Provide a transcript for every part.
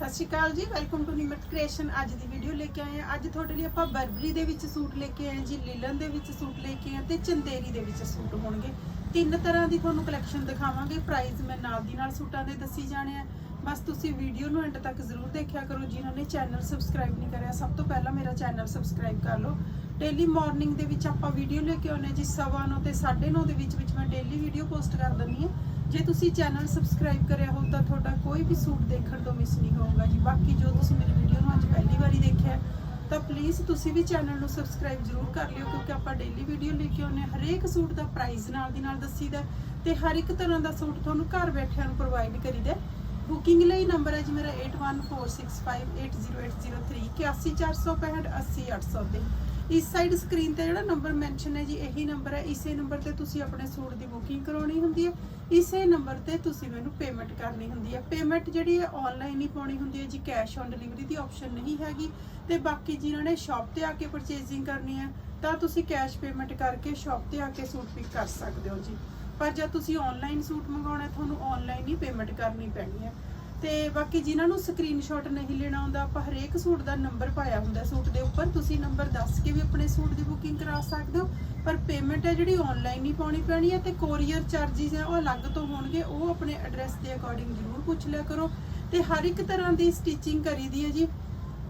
ਸਤਿ ਸ਼੍ਰੀ ਅਕਾਲ ਜੀ welcome to Nimrat creation ਅੱਜ ਦੀ ਵੀਡੀਓ ਲੈ ਕੇ ਆਏ ਹਾਂ। ਅੱਜ ਤੁਹਾਡੇ ਲਈ ਆਪਾਂ ਬਰਬਰੀ ਦੇ ਵਿੱਚ ਸੂਟ ਲੈ ਕੇ ਆਏ ਜੀ ਲੀਲਨ ਦੇ ਵਿੱਚ ਸੂਟ ਲੈ ਕੇ ਆਏ ਹਾਂ ਤੇ ਚੰਦੇਰੀ ਦੇ ਵਿੱਚ ਸੂਟ ਹੋਣਗੇ। ਤਿੰਨ ਤਰ੍ਹਾਂ ਦੀ ਤੁਹਾਨੂੰ ਕਲੈਕਸ਼ਨ ਦਿਖਾਵਾਂਗੇ। ਪ੍ਰਾਈਸ ਮੈਂ ਨਾਲ ਦੀ ਨਾਲ ਸੂਟਾਂ ਦੇ ਦੱਸੀ ਜਾਣੇ ਆ। ਬਸ ਤੁਸੀਂ ਵੀਡੀਓ ਨੂੰ ਐਂਡ ਤੱਕ ਜ਼ਰੂਰ ਦੇਖਿਆ ਕਰੋ, ਜਿਨ੍ਹਾਂ ਨੇ ਚੈਨਲ ਸਬਸਕ੍ਰਾਈਬ ਨਹੀਂ ਕਰਿਆ, ਸਭ ਤੋਂ ਪਹਿਲਾਂ ਮੇਰਾ ਚੈਨਲ ਸਬਸਕ੍ਰਾਈਬ ਕਰ ਲਓ। ਡੇਲੀ ਮਾਰਨਿੰਗ ਦੇ ਵਿੱਚ ਆਪਾਂ ਵੀਡੀਓ ਲੈ ਕੇ ਆਉਂਦੇ ਹਾਂ ਜੀ, ਸਵਾ ਨੌ ਤੇ 9:30 ਦੇ ਵਿੱਚ ਵਿੱਚ ਮੈਂ ਡੇਲੀ ਵੀਡੀਓ ਪੋਸਟ ਕਰ ਦਿੰਦੀ ਹਾਂ। ਜੇ ਤੁਸੀਂ ਚੈਨਲ ਸਬਸਕ੍ਰਾਈਬ ਕਰਿਆ ਹੋ ਤਾਂ ਤੁਹਾਡਾ ਕੋਈ ਵੀ ਸੂਟ ਦੇਖਣ ਤੋਂ ਮਿਸ ਨਹੀਂ ਹੋਊਗਾ ਜੀ। ਬਾਕੀ ਜੋ ਤੁਸੀਂ ਮੇਰੀ ਵੀਡੀਓ ਨੂੰ ਅੱਜ ਪਹਿਲੀ ਵਾਰੀ ਦੇਖਿਆ, ਤਾਂ ਪਲੀਜ਼ ਤੁਸੀਂ ਵੀ ਚੈਨਲ ਨੂੰ ਸਬਸਕ੍ਰਾਈਬ ਜ਼ਰੂਰ ਕਰ ਲਿਓ, ਕਿਉਂਕਿ ਆਪਾਂ ਡੇਲੀ ਵੀਡੀਓ ਲੈ ਕੇ ਆਉਂਦੇ ਹਾਂ। ਹਰੇਕ ਸੂਟ ਦਾ ਪ੍ਰਾਈਸ ਨਾਲ ਦੀ ਨਾਲ ਦੱਸੀਦਾ ਤੇ ਹਰ ਇੱਕ ਤਰ੍ਹਾਂ ਦਾ ਸੂਟ ਤੁਹਾਨੂੰ ਘਰ ਬੈਠਿਆਂ ਨੂੰ ਪ੍ਰੋਵਾਈਡ ਕਰੀਦਾ ਬੁਕਿੰਗ ਲਈ ਨੰਬਰ ਹੈ ਜੀ ਮੇਰਾ 8146580803 81465 80800 ਤੇ। ਇਸ ਸਾਈਡ ਸਕਰੀਨ ਤੇ ਜਿਹੜਾ ਨੰਬਰ ਮੈਂਸ਼ਨ ਹੈ ਜੀ, ਇਹੀ ਨੰਬਰ ਹੈ। ਇਸੇ ਨੰਬਰ ਤੇ ਤੁਸੀਂ ਆਪਣੇ ਸੂਟ ਦੀ ਬੁਕਿੰਗ ਕਰਾਉਣੀ ਹੁੰਦੀ ਹੈ। ਇਸੇ ਨੰਬਰ ਤੇ ਤੁਸੀਂ ਮੈਨੂੰ ਪੇਮੈਂਟ ਕਰਨੀ ਹੁੰਦੀ ਹੈ। ਪੇਮੈਂਟ ਜਿਹੜੀ ਹੈ ਆਨਲਾਈਨ ਹੀ ਪਾਉਣੀ ਹੁੰਦੀ ਹੈ ਜੀ। ਕੈਸ਼ ਔਨ ਡਿਲੀਵਰੀ ਦੀ ਆਪਸ਼ਨ ਨਹੀਂ ਹੈਗੀ। ਤੇ ਬਾਕੀ ਜਿਨ੍ਹਾਂ ਨੇ ਸ਼ਾਪ ਤੇ ਆ ਕੇ ਪਰਚੇਜ਼ਿੰਗ ਕਰਨੀ ਹੈ, ਤਾਂ ਤੁਸੀਂ ਕੈਸ਼ ਪੇਮੈਂਟ ਕਰਕੇ ਸ਼ਾਪ ਤੇ ਆ ਕੇ ਸੂਟ ਪਿਕ ਕਰ ਸਕਦੇ ਹੋ ਜੀ। ਪਰ ਜੇ ਤੁਸੀਂ ਆਨਲਾਈਨ ਸੂਟ ਮੰਗਾਉਣਾ ਤੁਹਾਨੂੰ ਆਨਲਾਈਨ ਹੀ ਪੇਮੈਂਟ ਕਰਨੀ ਪੈਣੀ ਹੈ। ਤੇ ਬਾਕੀ ਜਿਨ੍ਹਾਂ ਨੂੰ ਸਕਰੀਨਸ਼ਾਟ ਨਹੀਂ ਲੈਣਾ ਹੁੰਦਾ ਆਪਾਂ ਹਰੇਕ ਸੂਟ ਦਾ ਨੰਬਰ ਪਾਇਆ ਹੁੰਦਾ ਸੂਟ ਦੇ ਉੱਪਰ। ਤੁਸੀਂ ਨੰਬਰ ਦੱਸ ਕੇ ਵੀ ਆਪਣੇ ਸੂਟ ਦੀ ਬੁਕਿੰਗ ਕਰਾ ਸਕਦੇ ਹੋ। ਪਰ ਪੇਮੈਂਟ ਹੈ ਜਿਹੜੀ ਆਨਲਾਈਨ ਹੀ ਪਾਉਣੀ ਪੈਣੀ ਹੈ ਤੇ ਕੋਰੀਅਰ ਚਾਰजेस ਹੈ, ਉਹ ਅਲੱਗ ਤੋਂ ਹੋਣਗੇ। ਉਹ ਆਪਣੇ ਐਡਰੈਸ ਦੇ ਅਕੋਰਡਿੰਗ ਜ਼ਰੂਰ ਪੁੱਛ ਲਿਆ ਕਰੋ। ਤੇ ਹਰ ਇੱਕ ਤਰ੍ਹਾਂ ਦੀ ਸਟਿਚਿੰਗ ਕਰੀਦੀ ਹੈ ਜੀ।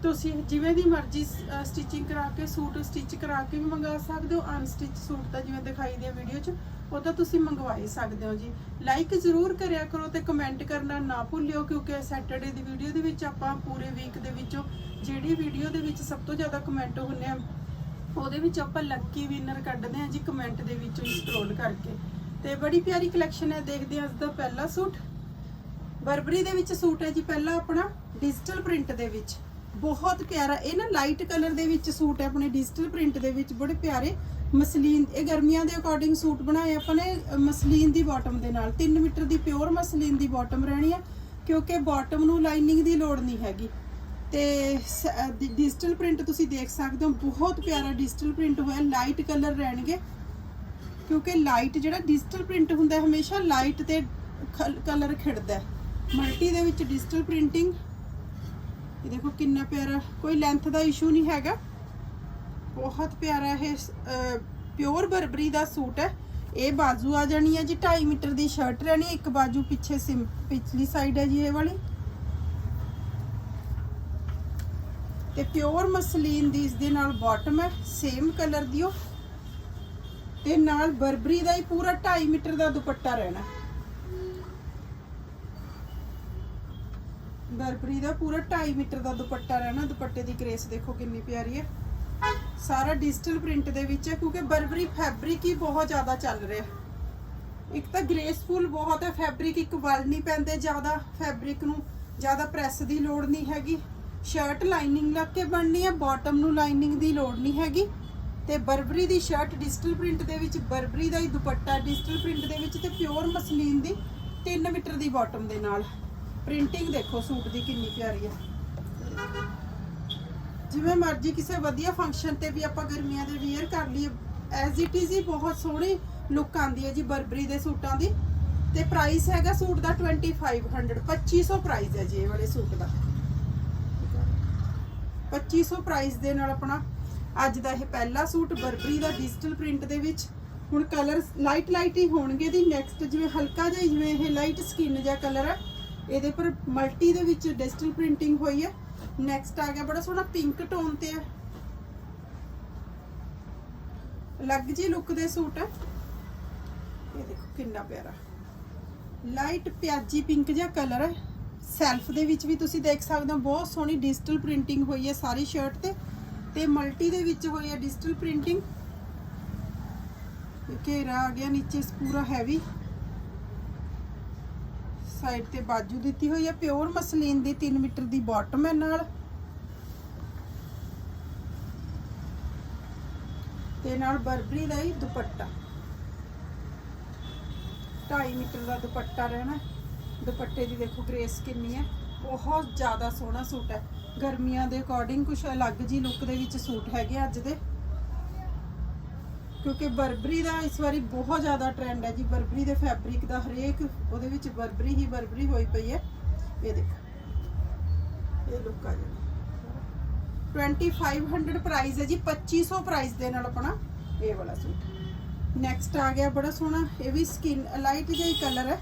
ਤੁਸੀਂ ਜਿਵੇਂ ਦੀ ਮਰਜ਼ੀ ਸਟਿਚਿੰਗ ਕਰਾ ਕੇ, ਸੂਟ ਸਟਿਚ ਕਰਾ ਕੇ ਵੀ ਮੰਗਾ ਸਕਦੇ ਹੋ। ਅਨਸਟਿਚ ਸੂਟ ਤਾਂ ਜਿਵੇਂ ਦਿਖਾਈ ਦੇ ਵੀਡੀਓ 'ਚ, ਉਹ ਤੁਸੀਂ ਮੰਗਵਾ ਸਕਦੇ ਹੋ ਜੀ। ਲਾਈਕ ਜ਼ਰੂਰ ਕਰਿਆ ਕਰੋ ਤੇ ਕਮੈਂਟ ਕਰਨਾ ਨਾ ਭੁੱਲਿਓ, ਕਿਉਂਕਿ ਸੈਟਰਡੇ ਦੀ ਵੀਡੀਓ ਦੇ ਵਿੱਚ ਆਪਾਂ ਪੂਰੇ ਵੀਕ ਦੇ ਵਿੱਚੋਂ ਜਿਹੜੀ ਵੀਡੀਓ ਦੇ ਵਿੱਚ ਸਭ ਤੋਂ ਜ਼ਿਆਦਾ ਕਮੈਂਟ ਹੁੰਨੇ ਆ, ਉਹਦੇ ਵਿੱਚ ਆਪਾਂ ਲੱਕੀ ਵਿਨਰ ਕੱਢਦੇ ਹਾਂ ਜੀ ਕਮੈਂਟ ਦੇ ਵਿੱਚੋਂ ਸਕਰੋਲ ਕਰਕੇ। ਤੇ ਬੜੀ ਪਿਆਰੀ ਕਲੈਕਸ਼ਨ ਹੈ, ਦੇਖਦੇ ਹਾਂ ਅੱਜ ਦਾ ਪਹਿਲਾ ਸੂਟ। ਬਰਬਰੀ ਦੇ ਵਿੱਚ ਸੂਟ ਹੈ ਜੀ, ਪਹਿਲਾ ਆਪਣਾ ਡਿਜੀਟਲ ਪ੍ਰਿੰਟ ਦੇ ਵਿੱਚ। ਬਹੁਤ ਪਿਆਰਾ, ਇਹ ਨਾ ਲਾਈਟ ਕਲਰ ਦੇ ਵਿੱਚ ਸੂਟ ਹੈ, ਆਪਣੇ ਡਿਜੀਟਲ ਪ੍ਰਿੰਟ ਦੇ ਵਿੱਚ, ਬੜੇ ਪਿਆਰੇ। ਮਸਲੀਨ, ਇਹ ਗਰਮੀਆਂ ਦੇ ਅਕੋਰਡਿੰਗ ਸੂਟ ਬਣਾਏ ਆਪਾਂ ਨੇ ਮਸਲੀਨ ਦੀ ਬਾਟਮ ਦੇ ਨਾਲ। 3 ਮੀਟਰ ਦੀ ਪਿਓਰ ਮਸਲੀਨ ਦੀ ਬਾਟਮ ਰਹਿਣੀ ਹੈ, ਕਿਉਂਕਿ ਬਾਟਮ ਨੂੰ ਲਾਈਨਿੰਗ ਦੀ ਲੋੜ ਨਹੀਂ ਹੈਗੀ। ਤੇ ਡਿਜੀਟਲ ਪ੍ਰਿੰਟ ਤੁਸੀਂ ਦੇਖ ਸਕਦੇ ਹੋ, ਬਹੁਤ ਪਿਆਰਾ ਡਿਜੀਟਲ ਪ੍ਰਿੰਟ ਹੋਇਆ ਲਾਈਟ ਕਲਰ ਰਹਿਣਗੇ। ਕਿਉਂਕਿ ਲਾਈਟ ਜਿਹੜਾ ਡਿਜੀਟਲ ਪ੍ਰਿੰਟ ਹੁੰਦਾ, ਹਮੇਸ਼ਾ ਲਾਈਟ ਤੇ ਕਲਰ ਖਿੜਦਾ ਮਲਟੀ ਦੇ ਵਿੱਚ ਡਿਜੀਟਲ ਪ੍ਰਿੰਟਿੰਗ ਇਹ ਦੇਖੋ ਕਿੰਨਾ ਪਿਆਰਾ, ਕੋਈ ਲੈਂਥ ਦਾ ਇਸ਼ੂ ਨਹੀਂ ਹੈਗਾ। ਬਹੁਤ ਪਿਆਰਾ ਇਹ ਪਿਓਰ ਬਰਬਰੀ ਦਾ ਸੂਟ ਹੈ। ਇਹ ਬਾਜ਼ੂ ਆ ਜਾਣੀ ਹੈ ਜੀ 2.5 ਮੀਟਰ ਦੀ ਸ਼ਰਟ ਰਹਿਣੀ, ਇੱਕ ਬਾਜ਼ੂ ਪਿੱਛੇ ਸਿਮ, ਪਿਛਲੀ ਸਾਈਡ ਹੈ ਜੀ ਇਹ ਵਾਲੀ। ਤੇ ਪਿਓਰ ਮਸਲੀਨ ਦੀ ਇਸ ਦੇ ਨਾਲ ਬਾਟਮ ਹੈ ਸੇਮ ਕਲਰ ਦੀ ਉਹ। ਤੇ ਨਾਲ ਬਰਬਰੀ ਦਾ ਹੀ ਪੂਰਾ 2.5 ਮੀਟਰ ਦਾ ਦੁਪੱਟਾ ਰਹਿਣਾ। ਬਰਬਰੀ ਦਾ ਪੂਰਾ 2.5 ਮੀਟਰ ਦਾ ਦੁਪੱਟਾ ਰਹਿਣਾ ਦੁਪੱਟੇ ਦੀ ਗ੍ਰੇਸ ਦੇਖੋ ਕਿੰਨੀ ਪਿਆਰੀ ਹੈ ਸਾਰਾ ਡਿਜੀਟਲ ਪ੍ਰਿੰਟ ਦੇ ਵਿੱਚ ਹੈ ਕਿਉਂਕਿ ਬਰਬਰੀ ਫੈਬਰਿਕ ਹੀ ਬਹੁਤ ਜ਼ਿਆਦਾ ਚੱਲ ਰਿਹਾ। ਇੱਕ ਤਾਂ ਗ੍ਰੇਸਫੁਲ ਬਹੁਤ ਹੈ ਫੈਬਰਿਕ ਇੱਕ ਵਲ ਨਹੀਂ ਪੈਂਦੇ ਜ਼ਿਆਦਾ, ਫੈਬਰਿਕ ਨੂੰ ਜ਼ਿਆਦਾ ਪ੍ਰੈਸ ਦੀ ਲੋੜ ਨਹੀਂ ਹੈਗੀ। ਸ਼ਰਟ ਲਾਈਨਿੰਗ ਲੱਗ ਕੇ ਬਣਨੀ ਹੈ ਬਾਟਮ ਨੂੰ ਲਾਈਨਿੰਗ ਦੀ ਲੋੜ ਨਹੀਂ ਹੈਗੀ। ਤੇ ਬਰਬਰੀ ਦੀ ਸ਼ਰਟ ਡਿਜੀਟਲ ਪ੍ਰਿੰਟ ਦੇ ਵਿੱਚ, ਬਰਬਰੀ ਦਾ ਹੀ ਦੁਪੱਟਾ ਡਿਜੀਟਲ ਪ੍ਰਿੰਟ ਦੇ ਵਿੱਚ ਤੇ ਪਿਓਰ ਮਸਲੀਨ ਦੀ 3 ਮੀਟਰ ਦੀ ਬਾਟਮ ਦੇ ਨਾਲ। ਪ੍ਰਿੰਟਿੰਗ ਦੇਖੋ ਸੂਟ ਦੀ ਕਿੰਨੀ ਪਿਆਰੀ ਹੈ। ਜਿਵੇਂ ਮਰਜ਼ੀ ਕਿਸੇ ਵਧੀਆ ਫੰਕਸ਼ਨ ਤੇ ਵੀ ਆਪਾਂ ਗਰਮੀਆਂ ਦੇ ਵੇਅਰ ਕਰ ਲਈਏ ਐਜ਼ ਇਟ ਇਜ਼ ਹੀ ਬਹੁਤ ਸੋਹਣੀ ਲੁੱਕ ਆਂਦੀ ਹੈ ਜੀ ਬਰਬਰੀ ਦੇ ਸੂਟਾਂ ਦੀ। ਤੇ ਪ੍ਰਾਈਸ ਹੈਗਾ ਸੂਟ ਦਾ 2500 2500 ਪ੍ਰਾਈਸ ਹੈ ਜੀ ਇਹ ਵਾਲੇ ਸੂਟ ਦਾ। 2500 ਪ੍ਰਾਈਸ ਦੇ ਨਾਲ ਆਪਣਾ ਅੱਜ ਦਾ ਇਹ ਪਹਿਲਾ ਸੂਟ ਬਰਬਰੀ ਦਾ ਡਿਜੀਟਲ ਪ੍ਰਿੰਟ ਦੇ ਵਿੱਚ। ਹੁਣ ਕਲਰ ਲਾਈਟ ਲਾਈਟ ਹੀ ਹੋਣਗੇ ਦੀ ਨੈਕਸਟ ਜਿਵੇਂ ਹਲਕਾ ਜਿਹਾ ਜਿਵੇਂ ਇਹ ਲਾਈਟ ਸਕਿਨ ਜਿਹਾ ਕਲਰ ਹੈ। ਇਹਦੇ ਪਰ ਮਲਟੀ ਦੇ ਵਿੱਚ ਡਿਜੀਟਲ ਪ੍ਰਿੰਟਿੰਗ ਹੋਈ ਹੈ। ਨੈਕਸਟ ਆ ਗਿਆ, ਬੜਾ ਸੋਹਣਾ ਪਿੰਕ ਟੋਨ ਤੇ ਹੈ। ਅਲੱਗ ਜੀ ਲੁੱਕ ਦੇ ਸੂਟ ਹੈ। ਇਹ ਦੇਖੋ ਕਿੰਨਾ ਪਿਆਰਾ। ਲਾਈਟ ਪਿਆਜੀ ਪਿੰਕ ਜਿਹਾ ਕਲਰ ਹੈ। ਸੈਲਫ ਦੇ ਵਿੱਚ ਵੀ ਤੁਸੀਂ ਦੇਖ ਸਕਦੇ ਹੋ, ਬਹੁਤ ਸੋਹਣੀ ਡਿਜੀਟਲ ਪ੍ਰਿੰਟਿੰਗ ਹੋਈ ਹੈ ਸਾਰੀ ਸ਼ਰਟ ਤੇ। ਤੇ ਮਲਟੀ ਦੇ ਵਿੱਚ ਹੋਈ ਹੈ ਡਿਜੀਟਲ ਪ੍ਰਿੰਟਿੰਗ ਘੇਰਾ ਆ ਗਿਆ ਨੀਚੇ, ਪੂਰਾ ਹੈਵੀ ਸਾਈਡ ਤੇ ਬਾਜੂ ਦਿੱਤੀ ਹੋਈ ਹੈ। ਪਿਓਰ ਮਸਲੀਨ ਦੀ 3 ਮੀਟਰ ਦੀ ਬਾਟਮ ਹੈ ਨਾਲ। ਤੇ ਨਾਲ ਬਰਬਰੀ ਦਾ ਹੀ ਦੁਪੱਟਾ। 2.5 ਮੀਟਰ ਦਾ ਦੁਪੱਟਾ ਰਹਿਣਾ। ਦੁਪੱਟੇ ਦੀ ਦੇਖੋ ਗ੍ਰੇਸ ਕਿੰਨੀ ਹੈ। ਬਹੁਤ ਜ਼ਿਆਦਾ ਸੋਹਣਾ ਸੂਟ ਹੈ। ਗਰਮੀਆਂ ਦੇ ਅਕੋਰਡਿੰਗ ਕੁਝ ਅਲੱਗ ਜੀ ਲੁੱਕ ਦੇ ਵਿੱਚ ਸੂਟ ਹੈਗੇ ਅੱਜ ਦੇ। ਕਿਉਂਕਿ ਬਰਬਰੀ ਦਾ ਇਸ ਵਾਰੀ ਬਹੁਤ ਜ਼ਿਆਦਾ ਟ੍ਰੈਂਡ ਹੈ ਜੀ। ਬਰਬਰੀ ਦੇ ਫੈਬਰਿਕ ਦਾ ਹਰੇਕ, ਉਹਦੇ ਵਿੱਚ ਬਰਬਰੀ ਹੀ ਬਰਬਰੀ ਹੋਈ ਪਈ ਹੈ। ਇਹ ਦੇਖੋ। ਇਹ ਲੁੱਕ ਆ ਜਾਣਾ 2500 ਪ੍ਰਾਈਸ ਹੈ ਜੀ 2500 ਪ੍ਰਾਈਸ ਦੇ ਨਾਲ ਆਪਣਾ ਇਹ ਵਾਲਾ ਸੂਟ। ਨੈਕਸਟ ਆ ਗਿਆ, ਬੜਾ ਸੋਹਣਾ, ਇਹ ਵੀ ਸਕਿਨ ਲਾਈਟ ਜਿਹਾ ਕਲਰ ਹੈ।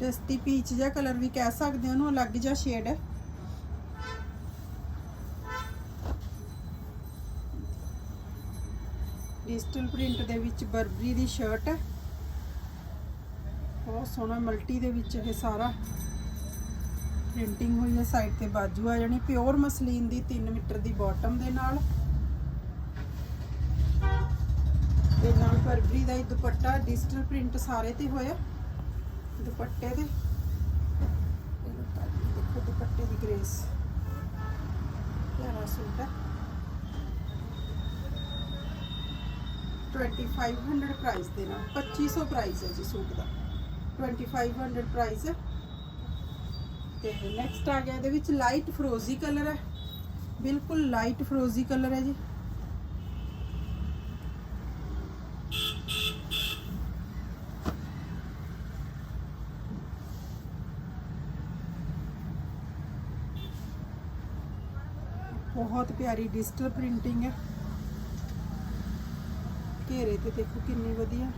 ਡਸਟੀ ਪੀਚ ਜਿਹਾ ਕਲਰ ਵੀ ਕਹਿ ਸਕਦੇ ਹੋ, ਉਹਨੂੰ ਅਲੱਗ ਜਿਹਾ ਸ਼ੇਡ ਹੈ। ਡਿਜੀਟਲ ਪ੍ਰਿੰਟ ਦੇ ਵਿੱਚ ਬਰਬਰੀ ਦੀ ਸ਼ਰਟ। ਬਹੁਤ ਸੋਹਣਾ ਮਲਟੀ ਦੇ ਵਿੱਚ ਇਹ ਸਾਰਾ ਪ੍ਰਿੰਟਿੰਗ ਹੋਈ ਹੈ। ਸਾਈਡ ਤੇ ਬਾਜੂ ਆ ਜਾਣੀ, ਪਿਓਰ ਮਸਲੀਨ ਦੀ 3 ਮੀਟਰ ਦੀ ਬਾਟਮ ਦੇ ਨਾਲ। ਤੇ ਨਾਲ ਬਰਬਰੀ ਦਾ ਹੀ ਦੁਪੱਟਾ, ਡਿਜੀਟਲ ਪ੍ਰਿੰਟ ਸਾਰੇ ਤੇ ਹੋਇਆ। ਦੁਪੱਟੇ ਦੇ। ਦੇਖੋ ਦੁਪੱਟੇ ਦੀ ਗ੍ਰੇਸ। ਪਿਆਰਾ ਸੂਟ ਹੈ। 2500 ਪ੍ਰਾਈਸ ਦੇ ਨਾਲ 2500 ਪ੍ਰਾਈਸ ਹੈ ਜੀ ਸੂਟ ਦਾ। 2500 ਪ੍ਰਾਈਸ ਹੈ। ਤੇ ਨੈਕਸਟ ਆ ਗਿਆ ਇਹਦੇ ਵਿੱਚ ਲਾਈਟ ਫਰੋਜ਼ੀ ਕਲਰ ਹੈ। ਬਿਲਕੁਲ ਲਾਈਟ ਫਰੋਜ਼ੀ ਕਲਰ ਹੈ ਜੀ। ਬਹੁਤ ਪਿਆਰੀ ਡਿਜੀਟਲ ਪ੍ਰਿੰਟਿੰਗ ਹੈ। ਘੇਰੇ ਤੇ ਦੇਖੋ ਕਿੰਨੀ ਵਧੀਆ।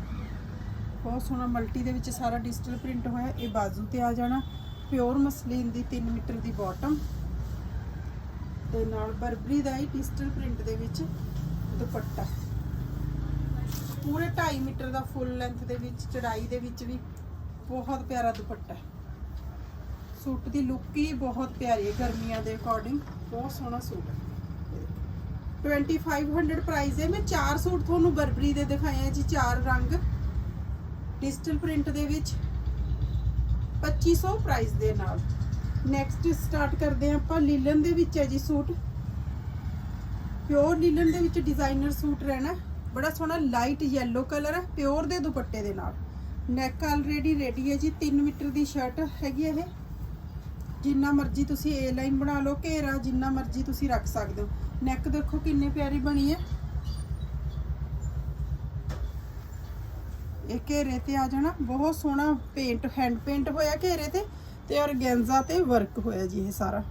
ਬਹੁਤ ਸੋਹਣਾ ਮਲਟੀ ਦੇ ਵਿੱਚ ਸਾਰਾ ਡਿਜੀਟਲ ਪ੍ਰਿੰਟ ਹੋਇਆ, ਇਹ ਬਾਜ਼ੂ ਤੇ ਆ ਜਾਣਾ। ਪਿਓਰ ਮਸਲੀਨ ਦੀ 3 ਮੀਟਰ ਦੀ ਬਾਟਮ ਤੇ ਨਾਲ ਬਰਬਰੀ ਦਾ ਹੀ ਡਿਜੀਟਲ ਪ੍ਰਿੰਟ ਦੇ ਵਿੱਚ ਦੁਪੱਟਾ। ਪੂਰੇ 2.5 ਮੀਟਰ ਦਾ ਫੁੱਲ ਲੈਂਥ ਦੇ ਵਿੱਚ, ਚੜਾਈ ਦੇ ਵਿੱਚ ਵੀ ਬਹੁਤ ਪਿਆਰਾ ਦੁਪੱਟਾ। ਸੂਟ ਦੀ ਲੁੱਕ ਹੀ ਬਹੁਤ ਪਿਆਰੀ ਹੈ ਗਰਮੀਆਂ ਦੇ ਅਕੋਰਡਿੰਗ ਬਹੁਤ ਸੋਹਣਾ ਸੂਟ ਹੈ। 2500 ਪ੍ਰਾਈਸ ਹੈ। ਮੈਂ ਚਾਰ ਸੂਟ ਤੁਹਾਨੂੰ ਬਰਬਰੀ ਦੇ ਦਿਖਾਏ ਆ ਜੀ, ਚਾਰ ਰੰਗ। ਡਿਜੀਟਲ ਪ੍ਰਿੰਟ ਦੇ ਵਿੱਚ 2500 ਪ੍ਰਾਈਸ ਦੇ ਨਾਲ। ਨੈਕਸਟ ਸਟਾਰਟ ਕਰਦੇ ਹਾਂ ਆਪਾਂ ਲੀਲਨ ਦੇ ਵਿੱਚ ਹੈ ਜੀ ਸੂਟ। ਪਿਓਰ ਲੀਲਨ ਦੇ ਵਿੱਚ ਡਿਜ਼ਾਈਨਰ ਸੂਟ ਰਹਿਣਾ। ਬੜਾ ਸੋਹਣਾ ਲਾਈਟ ਯੈਲੋ ਕਲਰ ਹੈ ਪਿਓਰ ਦੇ ਦੁਪੱਟੇ ਦੇ ਨਾਲ। ਨੈਕ ਆਲਰੇਡੀ ਰੈਡੀ ਹੈ ਜੀ 3 ਮੀਟਰ ਦੀ ਸ਼ਰਟ ਹੈਗੀ ਹੈ ਇਹ। ਜਿੰਨਾ ਮਰਜ਼ੀ ਤੁਸੀਂ ਏ ਲਾਈਨ ਬਣਾ ਲਓ, ਘੇਰਾ ਜਿੰਨਾ ਮਰਜ਼ੀ ਤੁਸੀਂ ਰੱਖ ਸਕਦੇ ਹੋ। ਨੈਕ ਦੇਖੋ ਕਿੰਨੀ ਪਿਆਰੀ ਬਣੀ ਹੈ। ਇਹ ਘੇਰੇ ਤੇ ਆ ਜਾਣਾ। ਬਹੁਤ ਸੋਹਣਾ ਪੇਂਟ ਹੈਂਡ ਪੇਂਟ ਹੋਇਆ ਘੇਰੇ ਤੇ ਤੇ ਔਰਗੈਂਜ਼ਾ ਤੇ ਵਰਕ ਹੋਇਆ ਜੀ ਇਹ ਸਾਰਾ।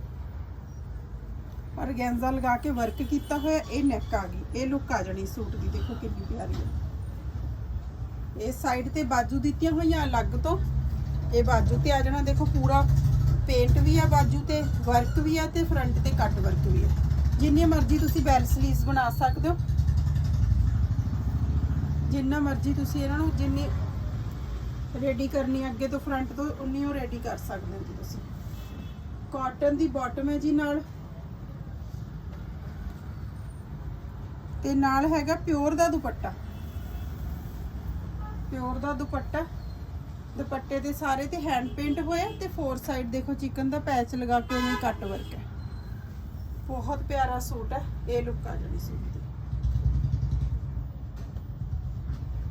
ਔਰਗੈਂਜ਼ਾ ਲਗਾ ਕੇ ਵਰਕ ਕੀਤਾ ਹੋਇਆ, ਇਹ ਨੈਕ ਆ ਗਈ। ਇਹ ਲੁੱਕ ਆ ਜਾਣੀ ਸੂਟ ਦੀ। ਦੇਖੋ ਕਿੰਨੀ ਪਿਆਰੀ ਹੈ। ਇਹ ਸਾਈਡ ਤੇ ਬਾਜੂ ਦਿੱਤੀਆਂ ਹੋਈਆਂ ਅਲੱਗ ਤੋਂ। ਇਹ ਬਾਜੂ ਤੇ ਆ ਜਾਣਾ। ਦੇਖੋ ਪੂਰਾ ਪੇਂਟ ਵੀ ਆ ਬਾਜੂ ਤੇ ਵਰਕ ਵੀ ਆ ਤੇ ਫਰੰਟ ਤੇ ਕੱਟ ਵਰਕ ਵੀ ਆ। ਜਿੰਨੀ ਮਰਜ਼ੀ ਤੁਸੀਂ ਬੈਲ ਸਲੀਵਸ ਬਣਾ ਸਕਦੇ ਹੋ। ਜਿੰਨਾ ਮਰਜ਼ੀ ਤੁਸੀਂ ਇਹਨਾਂ ਨੂੰ ਜਿੰਨੀ ਰੈਡੀ ਕਰਨੀ ਹੈ, ਅੱਗੇ ਤੋਂ ਫਰੰਟ ਤੋਂ ਉਨੀ ਉਹ ਰੈਡੀ ਕਰ ਸਕਦੇ ਹੋ ਜੀ ਤੁਸੀਂ। ਕਾਟਨ ਦੀ ਬਾਟਮ ਹੈ ਜੀ ਨਾਲ। ਤੇ ਨਾਲ ਹੈਗਾ ਪਿਓਰ ਦਾ ਦੁਪੱਟਾ। ਪਿਓਰ ਦਾ ਦੁਪੱਟਾ। ਦੁਪੱਟੇ ਦੇ ਸਾਰੇ ਤੇ ਹੈਂਡ ਪੇਂਟ ਹੋਇਆ ਤੇ ਫੋਰ ਸਾਈਡ ਦੇਖੋ ਚਿਕਨ ਦਾ ਪੈਚ ਲਗਾ ਕੇ ਉਹਨੂੰ ਕੱਟ ਵਰਕ ਹੈ। ਬਹੁਤ ਪਿਆਰਾ ਸੂਟ ਹੈ, ਇਹ ਲੁੱਕ ਆ ਜਿਹੜੀ ਸੂਟ ਦੀ।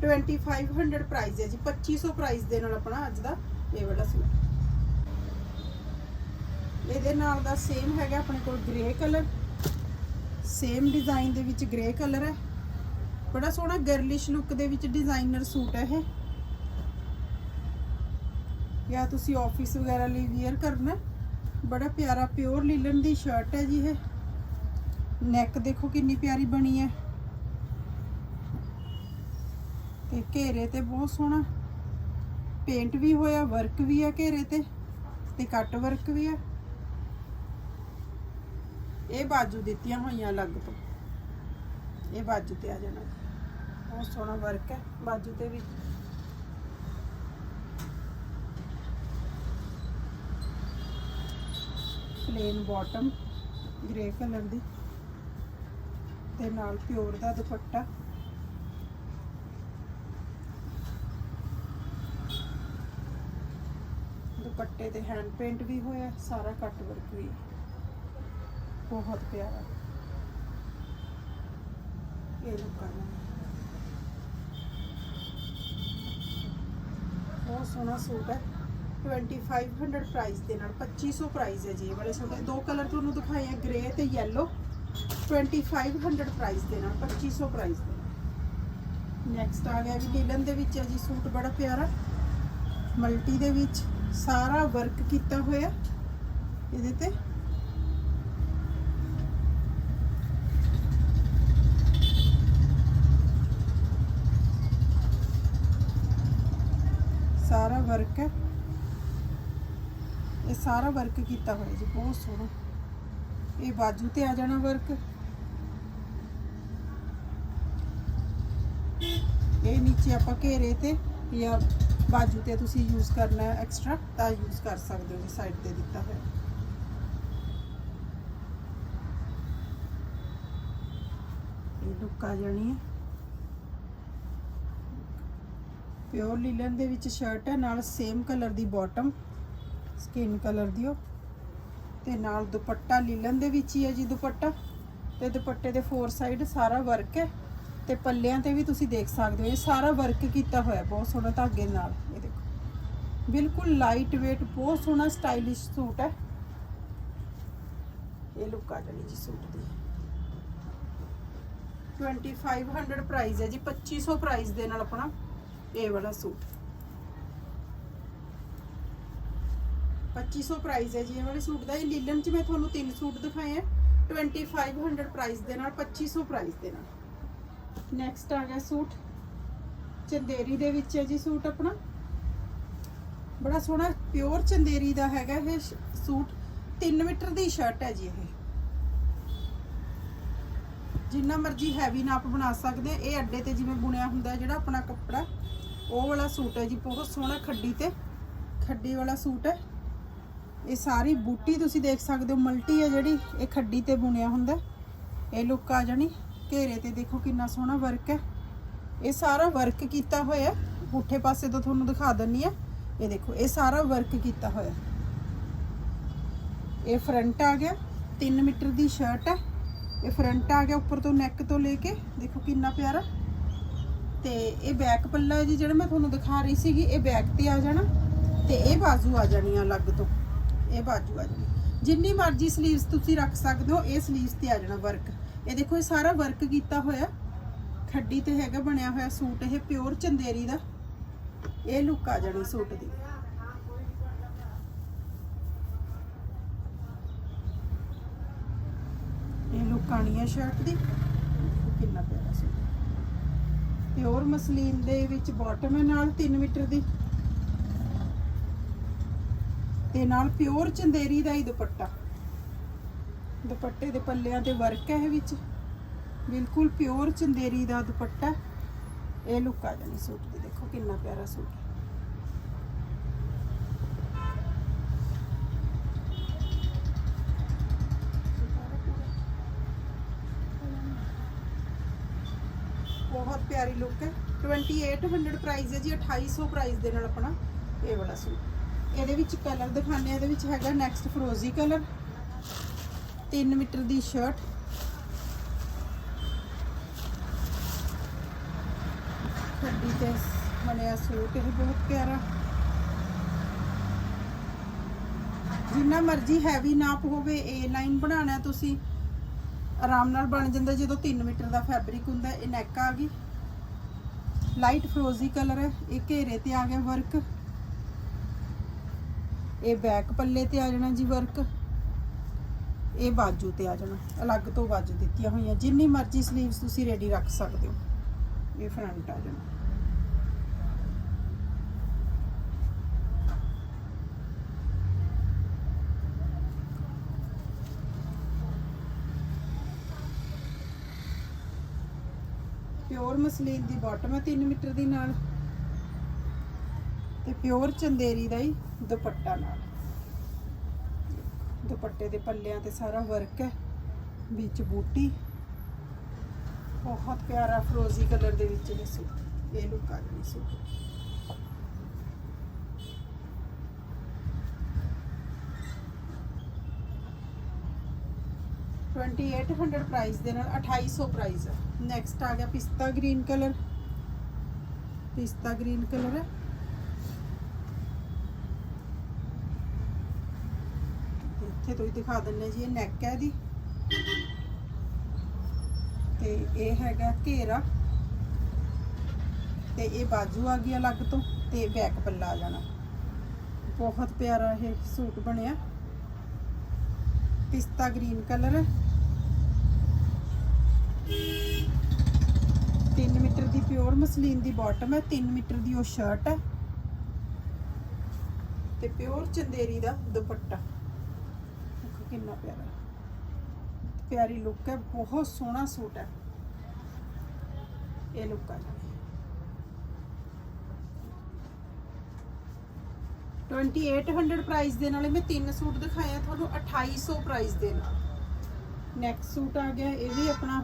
2500 ਪ੍ਰਾਈਸ ਹੈ ਜੀ 2500 ਪ੍ਰਾਈਸ ਦੇ ਨਾਲ ਆਪਣਾ ਅੱਜ ਦਾ ਇਹ ਵਾਲਾ ਸੂਟ। ਇਹਦੇ ਨਾਲ ਦਾ ਸੇਮ ਹੈਗਾ ਆਪਣੇ ਕੋਲ ਗ੍ਰੇ ਕਲਰ ਸੇਮ ਡਿਜ਼ਾਈਨ ਦੇ ਵਿੱਚ ਗ੍ਰੇ ਕਲਰ ਹੈ। ਬੜਾ ਸੋਹਣਾ ਗਰਲਿਸ਼ ਲੁੱਕ ਦੇ ਵਿੱਚ ਡਿਜ਼ਾਈਨਰ ਸੂਟ ਹੈ ਇਹ। ਜਾਂ ਤੁਸੀਂ ਆਫਿਸ ਵਗੈਰਾ ਲਈ ਵੇਅਰ ਕਰਨਾ। ਬੜਾ ਪਿਆਰਾ ਪਿਓਰ ਲੀਲਨ ਦੀ ਸ਼ਰਟ ਹੈ ਜੀ ਇਹ। ਨੈਕ ਦੇਖੋ ਕਿੰਨੀ ਪਿਆਰੀ ਬਣੀ ਹੈ। ਤੇ ਘੇਰੇ ਤੇ ਬਹੁਤ ਸੋਹਣਾ ਪੇਂਟ ਵੀ ਹੋਇਆ ਵਰਕ ਵੀ ਹੈ ਘੇਰੇ ਤੇ ਤੇ ਕੱਟ ਵਰਕ ਵੀ ਹੈ। ਇਹ ਬਾਜੂ ਦਿੱਤੀਆਂ ਹੋਈਆਂ ਅਲੱਗ ਤੋਂ। ਇਹ ਬਾਜੂ ਤੇ ਆ ਜਾਣਾ। ਬਹੁਤ ਸੋਹਣਾ ਵਰਕ ਹੈ। ਬਾਜੂ ਤੇ ਵੀ ਪਲੇਨ ਬਾਟਮ ਗ੍ਰੇ ਕਲਰ ਦੀ। ਤੇ ਨਾਲ ਪਿਓਰ ਦਾ ਦੁਪੱਟਾ। ਦੁਪੱਟੇ ਤੇ ਹੈਂਡ ਪੇਂਟ ਵੀ ਹੋਇਆ, ਸਾਰਾ ਕੱਟ ਵਰਕ ਵੀ। ਬਹੁਤ ਪਿਆਰਾ। ਇਹ ਲੁੱਕ ਆ ਬਹੁਤ ਸੋਹਣਾ ਸੂਟ ਹੈ। 2500 ਪ੍ਰਾਈਸ ਦੇ ਨਾਲ 2500 ਪ੍ਰਾਈਸ ਹੈ ਜੀ ਬੜੇ ਸੋਹਣੇ ਦੋ ਕਲਰ ਤੁਹਾਨੂੰ ਦਿਖਾਏ ਆ ਗ੍ਰੇ ਤੇ ਯੈਲੋ 2500 ਪ੍ਰਾਈਸ ਦੇ ਨਾਲ 2500 ਪ੍ਰਾਈਸ ਦੇ ਨਾਲ। ਨੈਕਸਟ ਆ ਗਿਆ ਵੀ ਡੀਲਨ ਦੇ ਵਿੱਚ ਹੈ ਜੀ, ਸੂਟ ਬੜਾ ਪਿਆਰਾ। ਮਲਟੀ ਦੇ ਵਿੱਚ ਸਾਰਾ ਵਰਕ ਕੀਤਾ ਹੋਇਆ। ਇਹਦੇ ਤੇ। ਸਾਰਾ ਵਰਕ ਹੈ। ਇਹ ਸਾਰਾ ਵਰਕ ਕੀਤਾ ਹੋਇਆ ਜੀ, ਬਹੁਤ ਸੋਹਣਾ। ਇਹ ਬਾਜੂ ਤੇ ਆ ਜਾਣਾ ਵਰਕ ਇਹ ਨੀਚੇ ਆਪਾਂ ਘੇਰੇ ਤੇ ਜਾਂ ਬਾਜੂ ਤੇ ਤੁਸੀਂ ਯੂਜ਼ ਕਰਨਾ ਐਕਸਟਰਾ ਤਾਂ ਯੂਜ਼ ਕਰ ਸਕਦੇ ਹੋ ਜੀ ਸਾਈਡ ਤੇ ਦਿੱਤਾ ਹੋਇਆ। ਇਹ ਲੁੱਕ ਆ ਜਾਣੀ ਹੈ। ਪਿਓਰ ਲੀਲਨ ਦੇ ਵਿੱਚ ਸ਼ਰਟ ਹੈ, ਨਾਲ ਸੇਮ ਕਲਰ ਦੀ ਬਾਟਮ ਸਕਿਨ ਕਲਰ ਦੀ ਉਹ ਤੇ ਨਾਲ ਦੁਪੱਟਾ ਲੀਲਨ ਦੇ ਵਿੱਚ ਹੀ ਹੈ ਜੀ ਦੁਪੱਟਾ। ਤੇ ਦੁਪੱਟੇ ਦੇ ਫੋਰ ਸਾਈਡ ਸਾਰਾ ਵਰਕ ਹੈ। ਤੇ ਪੱਲਿਆਂ ਤੇ ਵੀ ਤੁਸੀਂ ਦੇਖ ਸਕਦੇ ਹੋ, ਇਹ ਸਾਰਾ ਵਰਕ ਕੀਤਾ ਹੋਇਆ, ਬਹੁਤ ਸੋਹਣਾ ਧਾਗੇ ਨਾਲ, ਇਹ ਦੇਖੋ। ਬਿਲਕੁਲ ਲਾਈਟ weight ਬਹੁਤ ਸੋਹਣਾ ਸਟਾਈਲਿਸ਼ ਸੂਟ ਹੈ। ਇਹ ਲੁੱਕ ਆ ਜਾਣੀ ਜੀ ਸੂਟ ਦੀ। 2500 ਪ੍ਰਾਈਸ ਹੈ ਜੀ 2500 ਪ੍ਰਾਈਸ ਦੇ ਨਾਲ ਆਪਣਾ ਇਹ ਵਾਲਾ ਸੂਟ। 2500 ਪ੍ਰਾਈਸ ਹੈ ਜੀ। ਇਹ ਵਾਲੇ ਸੂਟ ਦਾ ਇਹ ਲੀਲਨ ਚ ਮੈਂ ਤੁਹਾਨੂੰ ਤਿੰਨ ਸੂਟ ਦਿਖਾਏ ਆ। 2500 ਪ੍ਰਾਈਸ ਦੇ ਨਾਲ 2500 ਪ੍ਰਾਈਸ ਦੇ ਨਾਲ। ਨੈਕਸਟ ਆ ਗਿਆ ਸੂਟ। ਚੰਦੇਰੀ ਦੇ ਵਿੱਚ ਹੈ ਜੀ ਸੂਟ ਆਪਣਾ। ਬੜਾ ਸੋਹਣਾ ਪਿਓਰ ਚੰਦੇਰੀ ਦਾ ਹੈਗਾ ਇਹ ਸੂਟ। 3 ਮੀਟਰ ਦੀ ਸ਼ਰਟ ਹੈ ਜੀ ਇਹ। ਜਿੰਨਾ ਮਰਜ਼ੀ ਹੈਵੀ ਨਾਪ ਬਣਾ ਸਕਦੇ ਆ। ਇਹ ਅੱਡੇ ਤੇ ਜਿਵੇਂ ਬੁਣਿਆ ਹੁੰਦਾ ਜਿਹੜਾ ਆਪਣਾ ਕੱਪੜਾ, ਉਹ ਵਾਲਾ ਸੂਟ ਹੈ ਜੀ। ਬਹੁਤ ਸੋਹਣਾ ਖੱਡੀ ਤੇ। ਖੱਡੀ ਵਾਲਾ ਸੂਟ ਹੈ। ਇਹ ਸਾਰੀ ਬੂਟੀ ਤੁਸੀਂ ਦੇਖ ਸਕਦੇ ਹੋ, ਮਲਟੀ ਹੈ ਜਿਹੜੀ, ਇਹ ਖੱਡੀ ਤੇ ਬੁਣਿਆ ਹੁੰਦਾ ਇਹ ਲੁੱਕ ਆ ਜਾਣੀ, ਘੇਰੇ ਤੇ ਦੇਖੋ ਕਿੰਨਾ ਸੋਹਣਾ ਵਰਕ ਹੈ। ਇਹ ਸਾਰਾ ਵਰਕ ਕੀਤਾ ਹੋਇਆ ਪੁੱਠੇ ਪਾਸੇ ਤੋਂ ਤੁਹਾਨੂੰ ਦਿਖਾ ਦਿੰਨੀ ਆ ਇਹ ਦੇਖੋ, ਇਹ ਸਾਰਾ ਵਰਕ ਕੀਤਾ ਹੋਇਆ ਇਹ ਫਰੰਟ ਆ ਗਿਆ 3 ਮੀਟਰ ਦੀ ਸ਼ਰਟ ਹੈ। ਇਹ ਫਰੰਟ ਆ ਗਿਆ ਉੱਪਰ ਤੋਂ ਨੈਕ ਤੋਂ ਲੈ ਕੇ, ਦੇਖੋ ਕਿੰਨਾ ਪਿਆਰਾ। ਤੇ ਇਹ ਬੈਕ ਪੱਲਾ ਹੈ ਜੀ, ਜਿਹੜਾ ਮੈਂ ਤੁਹਾਨੂੰ ਦਿਖਾ ਰਹੀ ਸੀਗੀ, ਇਹ ਬੈਕ ਤੇ ਆ ਜਾਣਾ, ਤੇ ਇਹ ਬਾਜ਼ੂ ਆ ਜਾਣੀ ਆ ਅਲੱਗ ਤੋਂ। ਇਹ ਬਾਜ਼ੂ ਆ ਜਾਣੀ ਜਿੰਨੀ ਮਰਜ਼ੀ ਸਲੀਵਸ ਤੁਸੀਂ ਰੱਖ ਸਕਦੇ ਹੋ, ਇਹ ਸਲੀਵਸ ਤੇ ਆ ਜਾਣਾ ਵਰਕ ਇਹ ਦੇਖੋ, ਇਹ ਸਾਰਾ ਵਰਕ ਕੀਤਾ ਹੋਇਆ। ਖੱਡੀ ਤੇ ਹੈਗਾ, ਬਣਿਆ ਹੋਇਆ ਸੂਟ, ਇਹ ਪਿਓਰ ਚੰਦੇਰੀ ਦਾ। ਇਹ ਲੁੱਕ ਆ ਜਾਣੀ ਸੂਟ ਦੀ। ਇਹ ਲੁੱਕ ਆਣੀ ਹੈ ਸ਼ਰਟ ਦੀ। ਕਿੰਨਾ ਪਿਆਰਾ ਸੂਟ। ਪਿਓਰ ਮਸਲੀਨ ਦੇ ਵਿੱਚ ਬਾਟਮ ਹੈ, ਨਾਲ 3 ਮੀਟਰ ਦੀ। ਤੇ ਨਾਲ ਪਿਓਰ ਚੰਦੇਰੀ ਦਾ ਹੀ ਦੁਪੱਟਾ। ਦੁਪੱਟੇ ਦੇ ਪੱਲਿਆਂ ਤੇ ਵਰਕ ਹੈ ਇਹ ਵਿੱਚ। ਬਿਲਕੁਲ ਪਿਓਰ ਚੰਦੇਰੀ ਦਾ ਦੁਪੱਟਾ। ਇਹ ਲੁੱਕ ਆ ਜਾਣੀ ਸੂਟ ਦੀ। ਦੇਖੋ ਕਿੰਨਾ ਪਿਆਰਾ ਸੂਟ ਹੈ। ਬਹੁਤ ਪਿਆਰੀ ਲੁੱਕ ਹੈ। 2800 ਪ੍ਰਾਈਸ ਹੈ ਜੀ। 2800 ਪ੍ਰਾਈਸ ਦੇ ਨਾਲ ਆਪਣਾ ਇਹ ਵਾਲਾ ਸੂਟ। ਇਹਦੇ ਵਿੱਚ ਕਲਰ ਦਿਖਾਣੇ ਇਹਦੇ ਵਿੱਚ ਹੈਗਾ ਨੈਕਸਟ ਫਰੋਜ਼ੀ ਕਲਰ 3 ਮੀਟਰ ਦੀ ਸ਼ਰਟ ਖੱਡੀ ਤੇ ਬਣਿਆ ਸੂਟ, ਇਹ ਬਹੁਤ ਪਿਆਰਾ। ਜਿੰਨਾ ਮਰਜ਼ੀ ਹੈਵੀ ਨਾਪ ਹੋਵੇ ਏ ਲਾਈਨ ਬਣਾਉਣਾ ਤੁਸੀਂ। ਆਰਾਮ ਨਾਲ ਬਣ ਜਾਂਦਾ ਜਦੋਂ 3 ਮੀਟਰ ਦਾ ਫੈਬਰਿਕ ਹੁੰਦਾ ਇਹ ਨੈਕ ਆ ਗਈ। ਲਾਈਟ ਫਰੋਜ਼ੀ ਕਲਰ ਹੈ। ਇਹ ਘੇਰੇ ਤੇ ਆ ਗਿਆ ਵਰਕ ਇਹ ਬੈਕ ਪੱਲੇ ਤੇ ਆ ਜਾਣਾ ਜੀ ਵਰਕ, ਇਹ ਬਾਜੂ ਤੇ ਆ ਜਾਣਾ, ਅਲੱਗ ਤੋਂ ਬਾਜੂ ਦਿੱਤੀਆਂ ਹੋਈਆਂ, ਜਿੰਨੀ ਮਰਜ਼ੀ 슬ੀਵਸ ਤੁਸੀਂ ਰੈਡੀ ਰੱਖ ਸਕਦੇ ਹੋ। ਇਹ ਫਰੰਟ ਆ ਜਾਣਾ। ਪਿਓਰ ਮਸਲੀਨ ਦੀ ਬਾਟਮ ਹੈ 3 ਮੀਟਰ ਦੀ ਨਾਲ। ਤੇ ਪਿਓਰ ਚੰਦੇਰੀ ਦਾ ਹੀ ਦੁਪੱਟਾ ਨਾਲ ਦੁਪੱਟੇ ਦੇ ਪੱਲਿਆਂ ਤੇ ਸਾਰਾ ਵਰਕ ਹੈ ਵਿੱਚ ਬੂਟੀ ਬਹੁਤ ਪਿਆਰਾ ਫਰੋਜ਼ੀ ਕਲਰ ਦੇ ਵਿੱਚ ਇਹ ਸੂਟ ਇਹ ਲੁੱਕ ਆ ਗਈ suit twenty eight hundred price ਦੇ ਨਾਲ 2800 ਪ੍ਰਾਈਸ ਹੈ ਨੈਕਸਟ ਆ ਗਿਆ ਪਿਸਤਾ ਗ੍ਰੀਨ ਕਲਰ ਪਿਸਤਾ ਗ੍ਰੀਨ ਕਲਰ ਹੈ ਇੱਥੇ ਤੋਂ ਹੀ ਦਿਖਾ ਦਿੰਨੇ ਜੀ, ਇਹ ਨੈਕ ਹੈ ਦੀ ਤੇ ਇਹ ਹੈਗਾ ਘੇਰਾ। ਤੇ ਇਹ ਬਾਜੂ ਆ ਗਈ ਅਲੱਗ ਤੋਂ, ਤੇ ਬੈਕ ਪੱਲਾ ਆ ਜਾਣਾ। ਬਹੁਤ ਪਿਆਰਾ ਇਹ ਸੂਟ ਬਣਿਆ। ਪਿਸਤਾ ਗ੍ਰੀਨ ਕਲਰ 3 ਮੀਟਰ ਦੀ ਪਿਓਰ ਮਸਲੀਨ ਦੀ ਬਾਟਮ ਹੈ 3 ਮੀਟਰ ਦੀ ਉਹ ਸ਼ਰਟ ਹੈ। ਤੇ ਪਿਓਰ ਚੰਦੇਰੀ ਦਾ ਦੁਪੱਟਾ। ਕਿੰਨਾ ਪਿਆਰਾ ਪਿਆਰੀ ਲੁੱਕ ਹੈ, ਬਹੁਤ ਸੋਹਣਾ ਸੂਟ ਹੈ। ਇਹ ਲੁੱਕ ਆ ਜੀ। 2800 ਪ੍ਰਾਈਸ ਦੇ ਨਾਲੇ ਮੈਂ ਤਿੰਨ ਸੂਟ ਦਿਖਾਇਆ, ਤੁਹਾਨੂੰ 2800 ਪ੍ਰਾਈਸ ਦੇ ਨਾਲ। ਨੈਕਸਟ ਸੂਟ ਆ ਗਿਆ, ਇਹ ਵੀ ਆਪਣਾ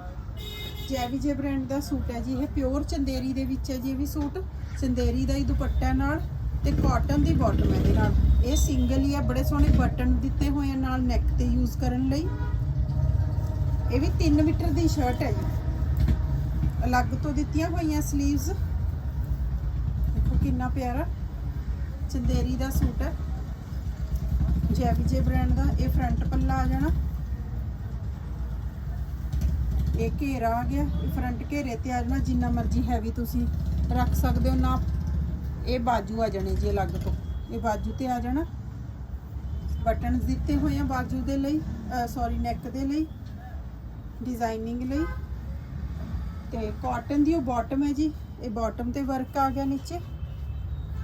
ਜੈਵੀ ਜੇ ਬ੍ਰਾਂਡ ਦਾ ਸੂਟ ਹੈ ਜੀ। ਇਹ ਪਿਓਰ ਚੰਦੇਰੀ ਦੇ ਵਿੱਚ ਹੈ ਜੀ ਇਹ ਵੀ ਸੂਟ। ਚੰਦੇਰੀ ਦਾ ਹੀ ਦੁਪੱਟਾ ਨਾਲ ਤੇ ਕਾਟਨ ਦੀ ਬਾਟਮ ਹੈ ਇਹਦੇ ਨਾਲ। ਇਹ ਸਿੰਗਲ ਹੀ ਆ, ਬੜੇ ਸੋਹਣੇ ਬਟਨ ਦਿੱਤੇ ਹੋਏ ਆ ਨਾਲ ਨੈਕ ਤੇ ਯੂਜ਼ ਕਰਨ ਲਈ। ਇਹ ਵੀ 3 ਮੀਟਰ ਦੀ ਸ਼ਰਟ ਹੈ ਜੀ। ਅਲੱਗ ਤੋਂ ਦਿੱਤੀਆਂ ਹੋਈਆਂ 슬ੀਵਸ ਦੇਖੋ ਕਿੰਨਾ ਪਿਆਰਾ। ਚੰਦੇਰੀ ਦਾ ਸੂਟ ਹੈ। ਜੈਵੀ ਜੇ ਬ੍ਰਾਂਡ ਦਾ, ਇਹ ਫਰੰਟ ਪੱਲਾ ਆ ਜਾਣਾ। ਇਹ ਘੇਰਾ ਆ ਗਿਆ, ਇਹ ਫਰੰਟ ਘੇਰੇ ਤੇ ਆ ਜਾਣਾ, ਜਿੰਨਾ ਮਰਜ਼ੀ ਹੈਵੀ ਤੁਸੀਂ ਰੱਖ ਸਕਦੇ ਹੋ, ਨਾ ਇਹ ਬਾਜੂ ਆ ਜਾਣੇ ਜੀ ਅਲੱਗ ਤੋਂ। ਇਹ ਬਾਜੂ ਤੇ ਆ ਜਾਣਾ। ਬਟਨਸ ਦਿੱਤੇ ਹੋਏ ਆ ਬਾਜੂ ਦੇ ਲਈ ਸੌਰੀ ਨੈਕ ਦੇ ਲਈ ਡਿਜ਼ਾਈਨਿੰਗ ਲਈ। ਤੇ ਕਾਟਨ ਦੀ ਉਹ ਬਾਟਮ ਹੈ ਜੀ, ਇਹ ਬਾਟਮ ਤੇ ਵਰਕ ਆ ਗਿਆ ਨੀਚੇ।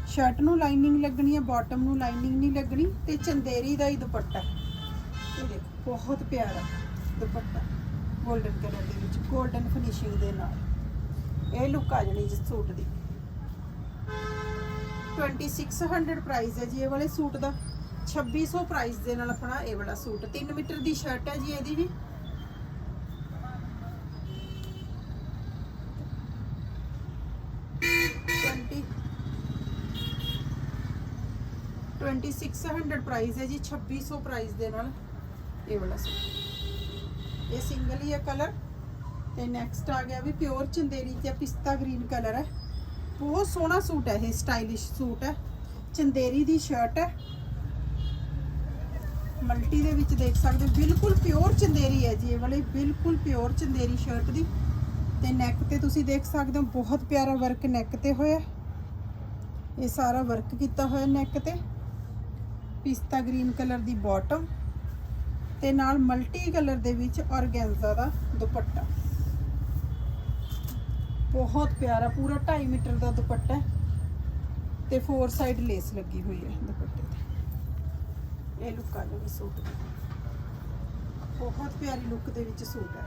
ਸ਼ਰਟ ਨੂੰ ਲਾਈਨਿੰਗ ਲੱਗਣੀ ਹੈ ਬਾਟਮ ਨੂੰ ਲਾਈਨਿੰਗ ਨਹੀਂ ਲੱਗਣੀ, ਤੇ ਚੰਦੇਰੀ ਦਾ ਹੀ ਦੁਪੱਟਾ। ਇਹ ਦੇਖੋ, ਬਹੁਤ ਪਿਆਰਾ ਦੁਪੱਟਾ 골ਡਨ ਕਲਰ ਦੇ ਵਿੱਚ 골ਡਨ ਫਿਨਿਸ਼ਿੰਗ ਦੇ ਨਾਲ। ਇਹ ਲੁੱਕ ਆ ਜਣੀ ਜਿਸ ਸੂਟ ਦੀ। 2600 ਪ੍ਰਾਈਸ ਹੈ ਜੀ ਇਹ ਵਾਲੇ ਸੂਟ ਦਾ 2600 ਪ੍ਰਾਈਸ ਦੇ ਨਾਲ ਆਪਣਾ ਇਹ ਵਾਲਾ ਸੂਟ 3 ਮੀਟਰ ਦੀ ਸ਼ਰਟ ਹੈ ਜੀ ਇਹਦੀ ਵੀ twenty twenty six hundred price है जी छब्बी सौ प्राइस ਦੇ ਨਾਲ ਇਹ ਵਾਲਾ ਸੂਟ ਇਹ ਸਿੰਗਲ ਹੀ ਹੈ ਕਲਰ ਤੇ ਨੈਕਸਟ ਆ ਗਿਆ ਵੀ ਪਿਓਰ ਚੰਦੇਰੀ ਤੇ ਪਿਸਤਾ ਗ੍ਰੀਨ ਕਲਰ ਹੈ ਬਹੁਤ ਸੋਹਣਾ ਸੂਟ ਹੈ ਇਹ ਸਟਾਈਲਿਸ਼ ਸੂਟ ਹੈ। ਚੰਦੇਰੀ ਦੀ ਸ਼ਰਟ ਹੈ। ਮਲਟੀ ਦੇ ਵਿੱਚ ਦੇਖ ਸਕਦੇ ਹੋ, ਬਿਲਕੁਲ ਪਿਓਰ ਚੰਦੇਰੀ ਹੈ ਜੀ ਇਹ ਵਾਲੀ ਬਿਲਕੁਲ ਪਿਓਰ ਚੰਦੇਰੀ ਸ਼ਰਟ ਦੀ। ਤੇ ਨੈਕ ਤੇ ਤੁਸੀਂ ਦੇਖ ਸਕਦੇ ਹੋ ਬਹੁਤ ਪਿਆਰਾ ਵਰਕ ਨੈਕ ਤੇ ਹੋਇਆ ਇਹ ਸਾਰਾ ਵਰਕ ਕੀਤਾ ਹੋਇਆ ਨੈਕ ਤੇ। ਪਿਸਤਾ ਗ੍ਰੀਨ ਕਲਰ ਦੀ ਬਾਟਮ ਤੇ ਨਾਲ ਮਲਟੀ ਕਲਰ ਦੇ ਵਿੱਚ ਔਰਗੈਂਜ਼ਾ ਦਾ ਦੁਪੱਟਾ। ਬਹੁਤ ਪਿਆਰਾ, ਪੂਰਾ 2.5 ਮੀਟਰ ਦਾ ਦੁਪੱਟਾ ਹੈ। ਤੇ ਫੋਰ ਸਾਈਡ ਲੇਸ ਲੱਗੀ ਹੋਈ ਹੈ ਦੁਪੱਟੇ ਤੇ। ਇਹ ਲੁੱਕ ਆ ਜਾਊਗੀ ਸੂਟ ਬਹੁਤ ਪਿਆਰੀ ਲੁੱਕ ਦੇ ਵਿੱਚ ਸੂਟ ਹੈ।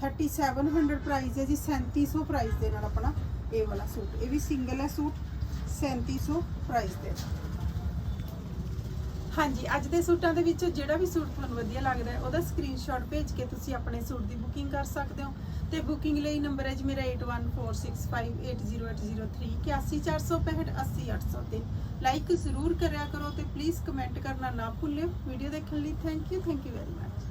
3700 ਪ੍ਰਾਈਸ ਹੈ ਜੀ 3700 ਪ੍ਰਾਈਸ ਦੇ ਨਾਲ ਆਪਣਾ ਇਹ ਵਾਲਾ ਸੂਟ ਇਹ ਵੀ ਸਿੰਗਲ ਹੈ ਸੂਟ 3700 ਪ੍ਰਾਈਸ ਦੇ ਨਾਲ। ਹਾਂਜੀ, ਅੱਜ ਦੇ ਸੂਟਾਂ ਦੇ ਵਿੱਚੋਂ ਜਿਹੜਾ ਵੀ ਸੂਟ ਤੁਹਾਨੂੰ ਵਧੀਆ ਲੱਗਦਾ ਹੈ, ਉਹਦਾ ਸਕਰੀਨਸ਼ਾਟ ਭੇਜ ਕੇ ਤੁਸੀਂ ਆਪਣੇ ਸੂਟ ਦੀ ਬੁਕਿੰਗ ਕਰ ਸਕਦੇ ਹੋ। ਤੇ ਬੁਕਿੰਗ ਲਈ ਨੰਬਰ ਹੈ ਜੀ ਮੇਰਾ 8146580803 81465 80800 ਤੇ ਲਾਈਕ ਜ਼ਰੂਰ ਕਰਿਆ ਕਰੋ ਤੇ ਪਲੀਜ਼ ਕਮੈਂਟ ਕਰਨਾ ਨਾ ਭੁੱਲਿਓ। ਵੀਡੀਓ ਦੇਖਣ ਲਈ thank you thank you very much